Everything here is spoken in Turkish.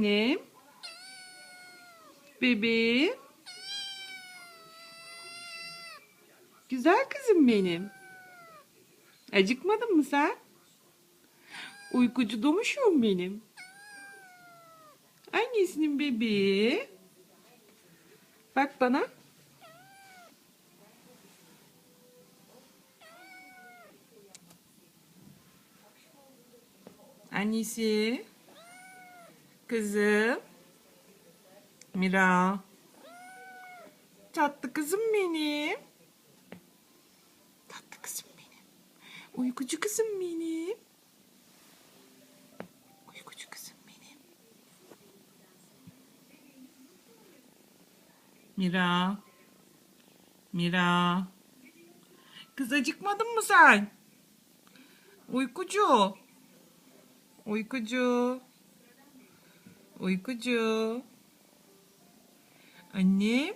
Annem. Bebeğim. Güzel kızım benim. Acıkmadın mı sen? Uykucu domuşum benim. Annesinin bebeği. Bak bana. Annesi. Kızım. Mira. Tatlı kızım benim. Tatlı kızım benim. Uykucu kızım benim. Uykucu kızım benim. Mira. Mira. Kız acıkmadın mı sen? Uykucu. Uykucu. Uykucu. Annem.